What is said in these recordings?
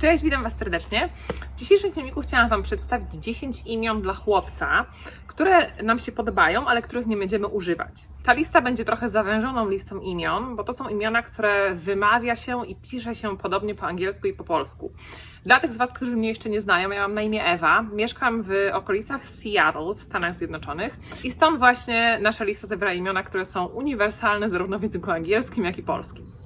Cześć, witam Was serdecznie. W dzisiejszym filmiku chciałam Wam przedstawić 10 imion dla chłopca, które nam się podobają, ale których nie będziemy używać. Ta lista będzie trochę zawężoną listą imion, bo to są imiona, które wymawia się i pisze się podobnie po angielsku i po polsku. Dla tych z Was, którzy mnie jeszcze nie znają, ja mam na imię Ewa, mieszkam w okolicach Seattle w Stanach Zjednoczonych i stąd właśnie nasza lista zawiera imiona, które są uniwersalne zarówno w języku angielskim, jak i polskim.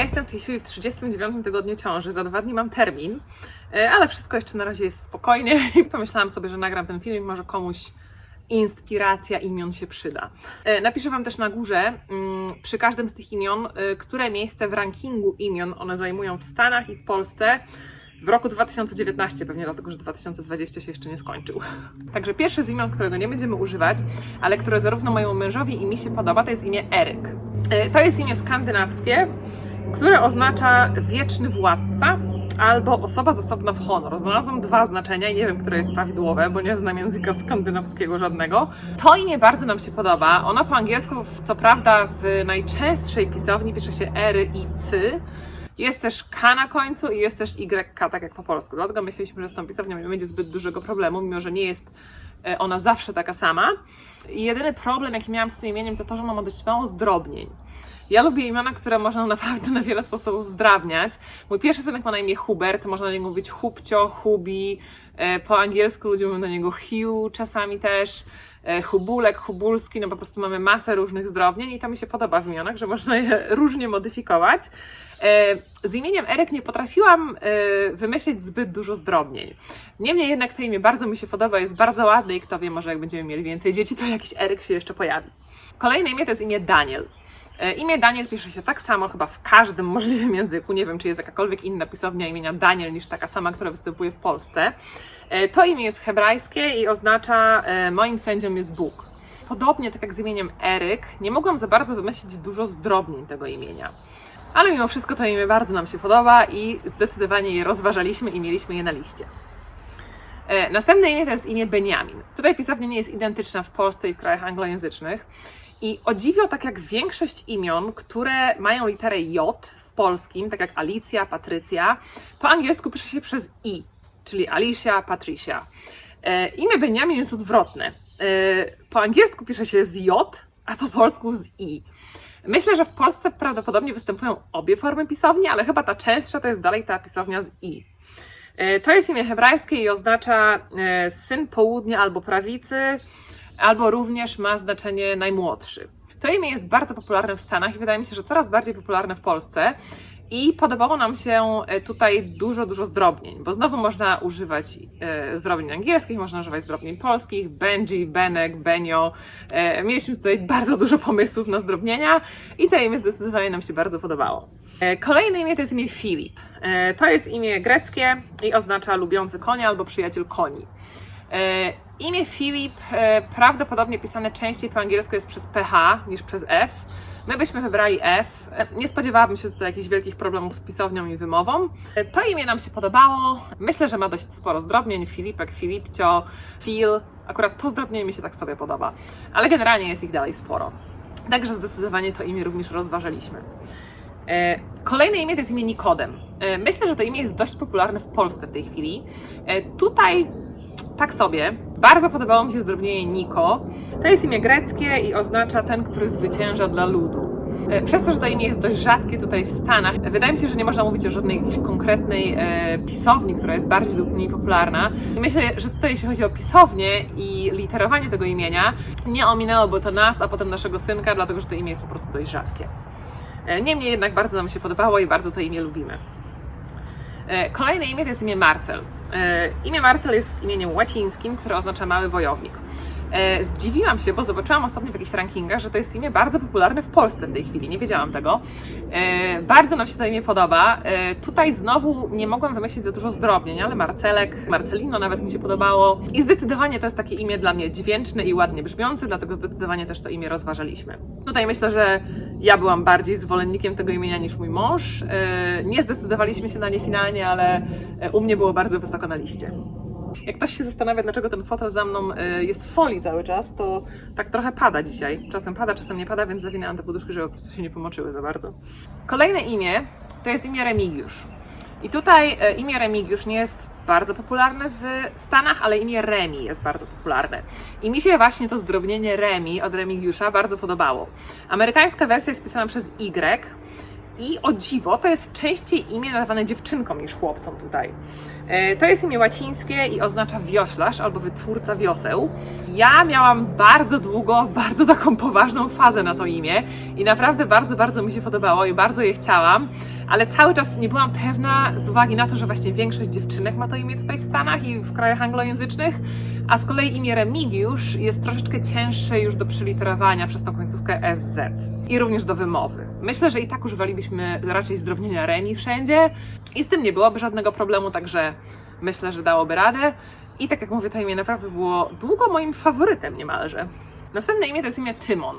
Ja jestem w tej chwili w 39 tygodniu ciąży, za dwa dni mam termin, e, ale wszystko jeszcze na razie jest spokojnie i pomyślałam sobie, że nagram ten filmik, może komuś inspiracja imion się przyda. E, Napiszę Wam też na górze mm, przy każdym z tych imion, e, które miejsce w rankingu imion one zajmują w Stanach i w Polsce w roku 2019, pewnie dlatego, że 2020 się jeszcze nie skończył. Także pierwsze z imion, którego nie będziemy używać, ale które zarówno mojemu mężowi i mi się podoba, to jest imię Eryk. To jest imię skandynawskie, które oznacza wieczny władca albo osoba zasobna w honor. Znalazłam dwa znaczenia i nie wiem, które jest prawidłowe, bo nie znam języka skandynawskiego żadnego. To imię bardzo nam się podoba. Ono po angielsku, co prawda, w najczęstszej pisowni pisze się ery i cy. Jest też K na końcu i jest też YK, tak jak po polsku. Dlatego myśleliśmy, że z tą pisownią nie będzie zbyt dużego problemu, mimo że nie jest e, ona zawsze taka sama. I jedyny problem, jaki miałam z tym imieniem, to to, że mam dość mało zdrobnień. Ja lubię imiona, które można naprawdę na wiele sposobów zdrabniać. Mój pierwszy synek ma na imię Hubert, można na niego mówić Hubcio, Hubi. E, Po angielsku ludzie mówią na niego Hugh czasami też. E, Hubulek, Hubulski, no po prostu mamy masę różnych zdrobnień i to mi się podoba w imionach, że można je różnie modyfikować. E, Z imieniem Eryk nie potrafiłam wymyślić zbyt dużo zdrobnień. Niemniej jednak to imię bardzo mi się podoba, jest bardzo ładne i kto wie, może jak będziemy mieli więcej dzieci, to jakiś Eryk się jeszcze pojawi. Kolejne imię to jest imię Daniel. E, Imię Daniel pisze się tak samo chyba w każdym możliwym języku. Nie wiem, czy jest jakakolwiek inna pisownia imienia Daniel niż taka sama, która występuje w Polsce. E, To imię jest hebrajskie i oznacza e, moim sędzią jest Bóg. Podobnie tak jak z imieniem Eryk, nie mogłam za bardzo wymyślić dużo zdrobnień tego imienia. Ale mimo wszystko to imię bardzo nam się podoba i zdecydowanie je rozważaliśmy i mieliśmy je na liście. Następne imię to jest imię Beniamin. Tutaj pisownia nie jest identyczna w Polsce i w krajach anglojęzycznych. I o dziwo, tak jak większość imion, które mają literę J w polskim, tak jak Alicja, Patrycja, po angielsku pisze się przez I, czyli Alicia, Patricia. E, imię Beniamin jest odwrotne. E, po angielsku pisze się z J, a po polsku z I. Myślę, że w Polsce prawdopodobnie występują obie formy pisowni, ale chyba ta częstsza to jest dalej ta pisownia z I. E, To jest imię hebrajskie i oznacza e, syn południa albo prawicy, albo również ma znaczenie najmłodszy. To imię jest bardzo popularne w Stanach i wydaje mi się, że coraz bardziej popularne w Polsce. I podobało nam się e, tutaj dużo, dużo zdrobnień, bo znowu można używać e, zdrobnień angielskich, można używać zdrobnień polskich, Benji, Benek, Benio. E, mieliśmy tutaj bardzo dużo pomysłów na zdrobnienia i to imię zdecydowanie nam się bardzo podobało. Kolejne imię to jest imię Filip. To jest imię greckie i oznacza lubiący konia albo przyjaciel koni. Imię Filip e, prawdopodobnie pisane częściej po angielsku jest przez PH niż przez F. My byśmy wybrali F. E, Nie spodziewałabym się tutaj jakichś wielkich problemów z pisownią i wymową. E, To imię nam się podobało. Myślę, że ma dość sporo zdrobnień. Filipek, Filipcio, Phil. Akurat to zdrobnienie mi się tak sobie podoba. Ale generalnie jest ich dalej sporo. Także zdecydowanie to imię również rozważaliśmy. Kolejne imię to jest imię Nikodem. Myślę, że to imię jest dość popularne w Polsce w tej chwili. Tutaj tak sobie. Bardzo podobało mi się zdrobnienie Niko. To jest imię greckie i oznacza ten, który zwycięża dla ludu. E, Przez to, że to imię jest dość rzadkie tutaj w Stanach, wydaje mi się, że nie można mówić o żadnej jakiejś konkretnej e, pisowni, która jest bardziej lub mniej popularna. Myślę, że tutaj jeśli chodzi o pisownię i literowanie tego imienia, nie ominęłoby to nas, a potem naszego synka, dlatego że to imię jest po prostu dość rzadkie. E, Niemniej jednak bardzo nam się podobało i bardzo to imię lubimy. E, Kolejne imię to jest imię Marcel. E, Imię Marcel jest imieniem łacińskim, które oznacza mały wojownik. E, Zdziwiłam się, bo zobaczyłam ostatnio w jakichś rankingach, że to jest imię bardzo popularne w Polsce w tej chwili. Nie wiedziałam tego. E, Bardzo nam się to imię podoba. E, Tutaj znowu nie mogłam wymyślić za dużo zdrobnień, ale Marcelek, Marcelino nawet mi się podobało. I zdecydowanie to jest takie imię dla mnie dźwięczne i ładnie brzmiące, dlatego zdecydowanie też to imię rozważaliśmy. Tutaj myślę, że ja byłam bardziej zwolennikiem tego imienia niż mój mąż. Nie zdecydowaliśmy się na nie finalnie, ale u mnie było bardzo wysoko na liście. Jak ktoś się zastanawia, dlaczego ten fotel za mną y, jest w folii cały czas, to tak trochę pada dzisiaj. Czasem pada, czasem nie pada, więc zawinęłam te poduszki, żeby po prostu się nie pomoczyły za bardzo. Kolejne imię to jest imię Remigiusz. I tutaj e, imię Remigiusz nie jest bardzo popularne w Stanach, ale imię Remi jest bardzo popularne. I mi się właśnie to zdrobnienie Remi od Remigiusza bardzo podobało. Amerykańska wersja jest pisana przez Y. I o dziwo, to jest częściej imię nadawane dziewczynkom niż chłopcom tutaj. E, To jest imię łacińskie i oznacza wioślarz albo wytwórca wioseł. Ja miałam bardzo długo, bardzo taką poważną fazę na to imię i naprawdę bardzo, bardzo mi się podobało i bardzo je chciałam, ale cały czas nie byłam pewna z uwagi na to, że właśnie większość dziewczynek ma to imię tutaj w Stanach i w krajach anglojęzycznych, a z kolei imię Remigiusz jest troszeczkę cięższe już do przeliterowania przez tą końcówkę SZ i również do wymowy. Myślę, że i tak używalibyśmy raczej zdrobnienia Remi wszędzie i z tym nie byłoby żadnego problemu, także myślę, że dałoby radę. I tak jak mówię, to imię naprawdę było długo moim faworytem niemalże. Następne imię to jest imię Tymon.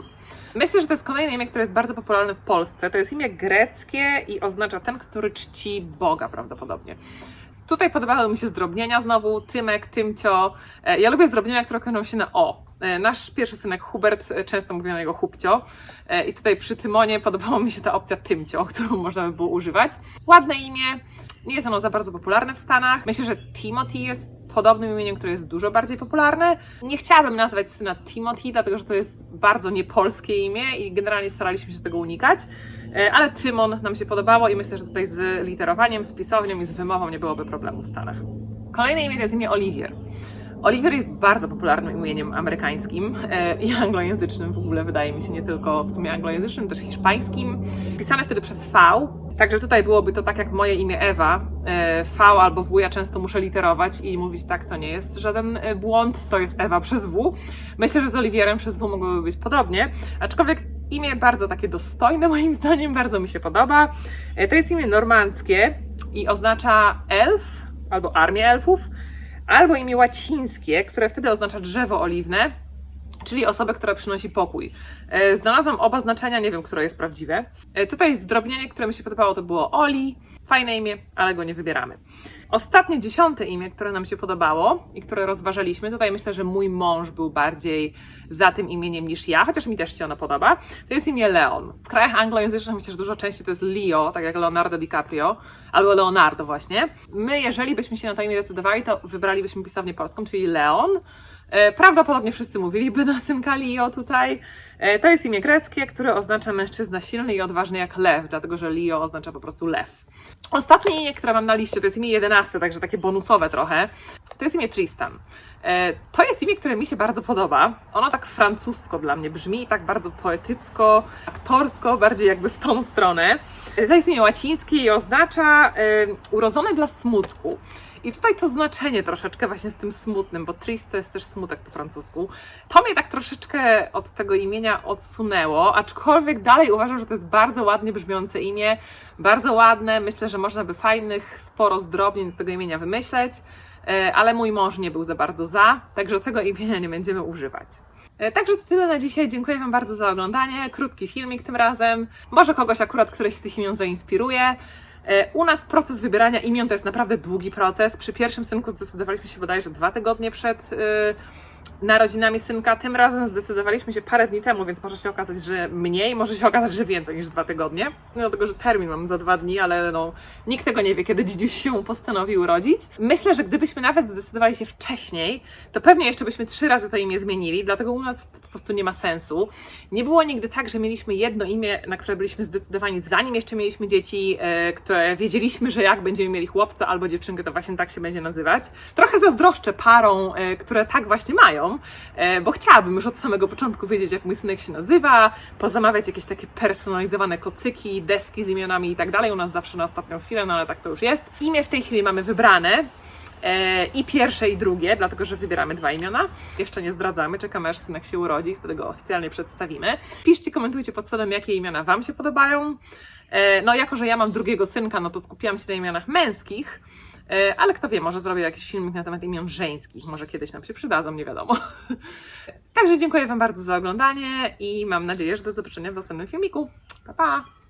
Myślę, że to jest kolejne imię, które jest bardzo popularne w Polsce. To jest imię greckie i oznacza ten, który czci Boga prawdopodobnie. Tutaj podobały mi się zdrobnienia znowu, Tymek, Tymcio. E, Ja lubię zdrobnienia, które kończą się na O. E, Nasz pierwszy synek Hubert, e, często mówią na jego Hubcio. E, I tutaj przy Tymonie podobała mi się ta opcja Tymcio, którą można by było używać. Ładne imię, nie jest ono za bardzo popularne w Stanach. Myślę, że Timothy jest podobnym imieniem, które jest dużo bardziej popularne. Nie chciałabym nazwać syna Timothy, dlatego że to jest bardzo niepolskie imię i generalnie staraliśmy się tego unikać. Ale Tymon nam się podobało i myślę, że tutaj z literowaniem, z pisownią i z wymową nie byłoby problemu w Stanach. Kolejne imię to jest imię Olivier. Oliver jest bardzo popularnym imieniem amerykańskim e, i anglojęzycznym w ogóle, wydaje mi się, nie tylko w sumie anglojęzycznym, też hiszpańskim. Pisane wtedy przez V, także tutaj byłoby to tak jak moje imię Ewa. E, V albo W ja często muszę literować i mówić tak, to nie jest żaden e, błąd, to jest Ewa przez W. Myślę, że z Oliwierem przez W mogłoby być podobnie, aczkolwiek imię bardzo takie dostojne moim zdaniem, bardzo mi się podoba. To jest imię normandzkie i oznacza elf albo armię elfów albo imię łacińskie, które wtedy oznacza drzewo oliwne, czyli osobę, która przynosi pokój. E, Znalazłam oba znaczenia, nie wiem, które jest prawdziwe. E, Tutaj zdrobnienie, które mi się podobało, to było Oli. Fajne imię, ale go nie wybieramy. Ostatnie dziesiąte imię, które nam się podobało i które rozważaliśmy, tutaj myślę, że mój mąż był bardziej za tym imieniem niż ja, chociaż mi też się ono podoba. To jest imię Leon. W krajach anglojęzycznych myślę, że dużo częściej to jest Leo, tak jak Leonardo DiCaprio, albo Leonardo właśnie. My, jeżeli byśmy się na to imię decydowali, to wybralibyśmy pisownię polską, czyli Leon. E, Prawdopodobnie wszyscy mówiliby na synka Leo tutaj. E, To jest imię greckie, które oznacza mężczyzna silny i odważny jak lew, dlatego że Leo oznacza po prostu lew. Ostatnie imię, które mam na liście, to jest imię jedenaste, także takie bonusowe trochę. To jest imię Tristan. E, To jest imię, które mi się bardzo podoba. Ono tak francusko dla mnie brzmi, tak bardzo poetycko, aktorsko, bardziej jakby w tą stronę. To jest imię łacińskie i oznacza urodzony dla smutku. I tutaj to znaczenie troszeczkę właśnie z tym smutnym, bo triste jest też smutek po francusku. To mnie tak troszeczkę od tego imienia odsunęło, aczkolwiek dalej uważam, że to jest bardzo ładnie brzmiące imię, bardzo ładne. Myślę, że można by fajnych, sporo zdrobnień do tego imienia wymyśleć, e, ale mój mąż nie był za bardzo za, także tego imienia nie będziemy używać. E, Także to tyle na dzisiaj. Dziękuję Wam bardzo za oglądanie. Krótki filmik tym razem. Może kogoś akurat któreś z tych imion zainspiruje. E, U nas proces wybierania imion to jest naprawdę długi proces. Przy pierwszym synku zdecydowaliśmy się bodajże dwa tygodnie przed y, narodzinami synka. Tym razem zdecydowaliśmy się parę dni temu, więc może się okazać, że mniej, może się okazać, że więcej niż dwa tygodnie. Mimo tego, że termin mam za dwa dni, ale no, nikt tego nie wie, kiedy dziedzic się postanowi urodzić. Myślę, że gdybyśmy nawet zdecydowali się wcześniej, to pewnie jeszcze byśmy trzy razy to imię zmienili, dlatego u nas po prostu nie ma sensu. Nie było nigdy tak, że mieliśmy jedno imię, na które byliśmy zdecydowani, zanim jeszcze mieliśmy dzieci, e, które wiedzieliśmy, że jak będziemy mieli chłopca albo dziewczynkę, to właśnie tak się będzie nazywać. Trochę zazdroszczę parom, e, które tak właśnie mają, e, bo chciałabym już od samego początku wiedzieć, jak mój synek się nazywa, pozamawiać jakieś takie personalizowane kocyki, deski z imionami i tak dalej. U nas zawsze na ostatnią chwilę, no ale tak to już jest. Imię w tej chwili mamy wybrane. E, I pierwsze, i drugie, dlatego że wybieramy dwa imiona. Jeszcze nie zdradzamy, czekamy aż synek się urodzi, wtedy go oficjalnie przedstawimy. Piszcie, komentujcie pod spodem, jakie imiona Wam się podobają. E, No, jako że ja mam drugiego synka, no to skupiłam się na imionach męskich. E, Ale kto wie, może zrobię jakiś filmik na temat imion żeńskich. Może kiedyś nam się przydadzą, nie wiadomo. Także dziękuję Wam bardzo za oglądanie i mam nadzieję, że do zobaczenia w następnym filmiku. Pa, pa!